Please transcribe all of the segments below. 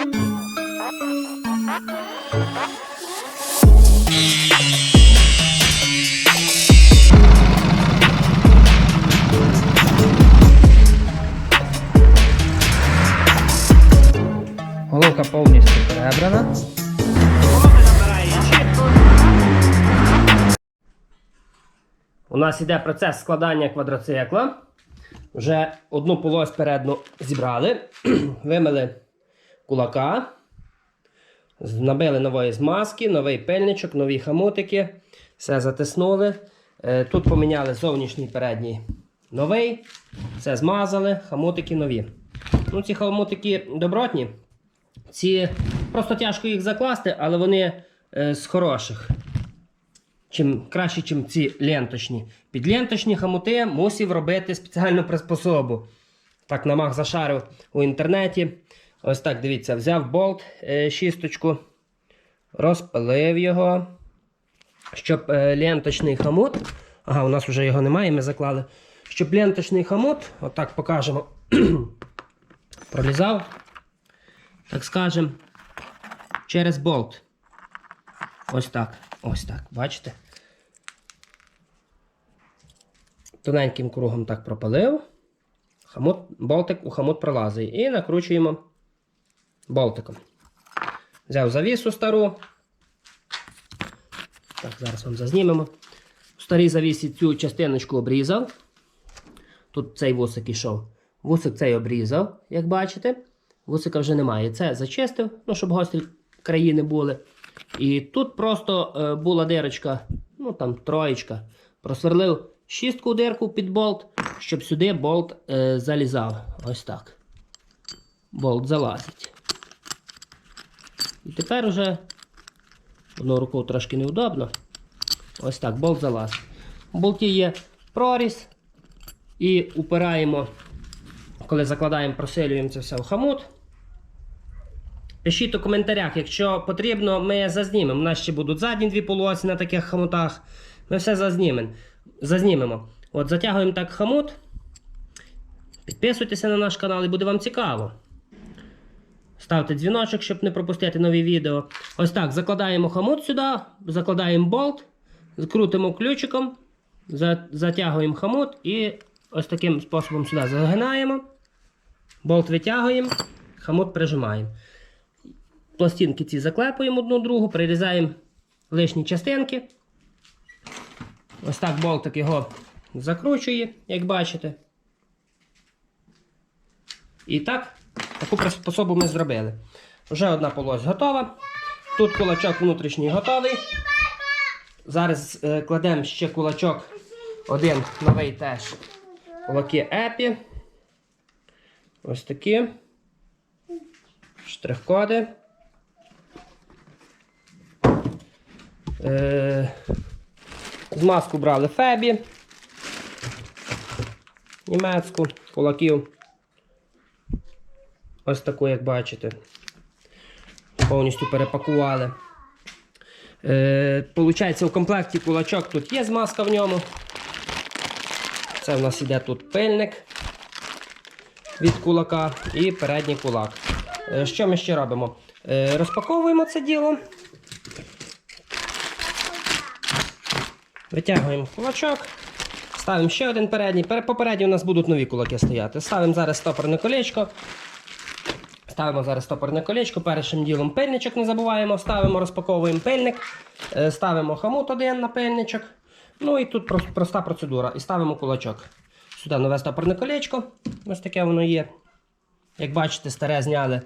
Головка повністю перебрана. У нас йде процес складання квадроцикла. Вже одну полось передну зібрали, вимили кулака, набили нової змазки, новий пильничок, нові хамутики. Все затиснули. Е, Тут поміняли зовнішній передній новий. Все змазали, хамутики нові. Ну, ці хамутики добротні. Ці просто тяжко їх закласти, але вони е, з хороших. Чим краще, чим ці ленточні. Під ленточні хамути мусив робити спеціальну приспособу. Так, намах зашарив у інтернеті. Ось так, дивіться, взяв болт е, шісточку, розпилив його. Щоб е, ленточний хамут. Ага, у нас вже його немає, ми заклали. Щоб ленточний хамут, отак покажемо, пролізав, так скажем, через болт. Ось так. Ось так. Бачите? Тоненьким кругом так пропалив. Болтик у хамут пролазить. І накручуємо болтиком. Взяв завісу стару. Так, зараз вам зазнімемо. У старій завісі цю частиночку обрізав. Тут цей вусик ішов. Вусик цей обрізав, як бачите. Вусика вже немає. Це зачистив, ну, щоб гострі краї не були. І тут просто е, була дирочка, ну там троєчка. Просверлив шістку дирку під болт, щоб сюди болт е, залізав. Ось так. Болт залазить. І тепер уже одною рукою трошки неудобно. Ось так, болт залазить. У болті є проріз. І упираємо, коли закладаємо, просилюємо це все в хамут. Пишіть у коментарях, якщо потрібно, ми зазнімемо. У нас ще будуть задні дві полосі на таких хамутах. Ми все зазнімемо. зазнімемо. От затягуємо так хамут. Підписуйтеся на наш канал і буде вам цікаво. Ставте дзвіночок, щоб не пропустити нові відео. Ось так, закладаємо хамут сюди, закладаємо болт, крутимо ключиком, затягуємо хамут і ось таким способом сюди загинаємо. Болт витягуємо, хамут прижимаємо. Пластинки ці заклепуємо одну другу, прирізаємо лишні частинки. Ось так болтик його закручує, як бачите. І так, таку приспособу ми зробили. Вже одна полось готова. Тут кулачок внутрішній готовий. Зараз е, кладемо ще кулачок один новий теж. Кулаки Епі. Ось такі. Штрих-коди. Е, змазку брали Фебі. Німецьку, кулаків. Ось таку, як бачите. Повністю перепакували. Е, Получається, у комплекті кулачок тут є змазка в ньому. Це в нас іде тут пильник від кулака і передній кулак. Е, Що ми ще робимо? Е, Розпаковуємо це діло. Витягуємо кулачок. Ставимо ще один передній. Пере- Попередні у нас будуть нові кулаки стояти. Ставимо зараз стопорне колечко. Ставимо зараз стопорне колечко. Першим ділом пильничок не забуваємо. Ставимо, розпаковуємо пильник. Е, Ставимо хамут один на пильничок. Ну і тут проста процедура. І ставимо кулачок. Сюди нове стопорне колечко. Ось таке воно є. Як бачите, старе зняли.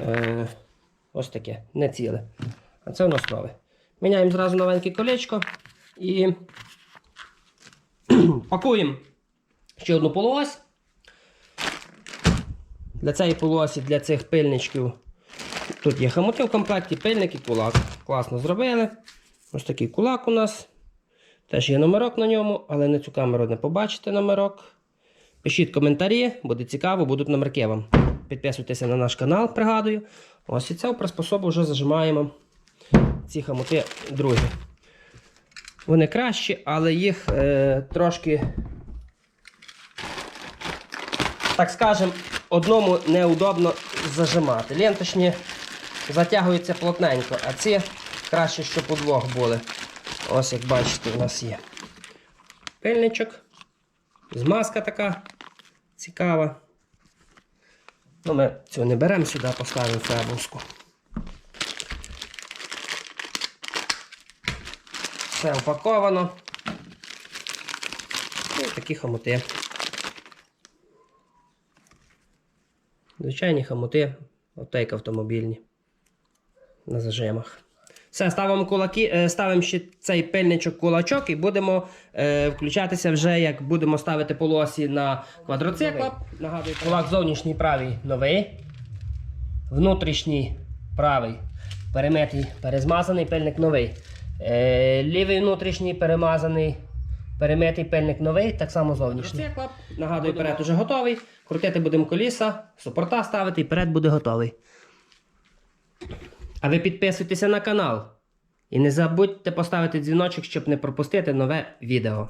Е, ось таке, не ціле. А це у нас нове. Міняємо зразу новеньке колечко і пакуємо ще одну полуось. Для цієї полуосі, для цих пильничків. Тут є хамути в комплекті, пильник і кулак. Класно зробили. Ось такий кулак у нас. Теж є номерок на ньому, але на цю камеру не побачите номерок. Пишіть коментарі, буде цікаво, будуть номерки вам. Підписуйтеся на наш канал, пригадую. Ось і цю приспособу вже зажимаємо. Ці хамути другі. Вони кращі, але їх е, трошки, так скажем, одному неудобно зажимати. Ленточні затягуються плотненько, а ці краще, щоб удвох були. Ось як бачите, у нас є пильничок. Змазка така цікава. Ну, ми цю не беремо сюди, поставимо фебуску. Все упаковано. І такі хомути. Звичайні хомути, от як автомобільні. На зажимах. Все, ставимо кулаки, е, ставимо ще цей пильничок кулачок і будемо е, включатися вже, як будемо ставити полосі на квадроцикла. Нагадую, кулак зовнішній правий новий. Внутрішній правий перемитий, перезмазаний, пильник новий. Е, лівий внутрішній перемазаний, перемитий пильник новий, так само зовнішній. Нагадую, перед уже готовий. Крутити будемо коліса, супорта ставити і перед буде готовий. А ви підписуйтеся на канал. І не забудьте поставити дзвіночок, щоб не пропустити нове відео.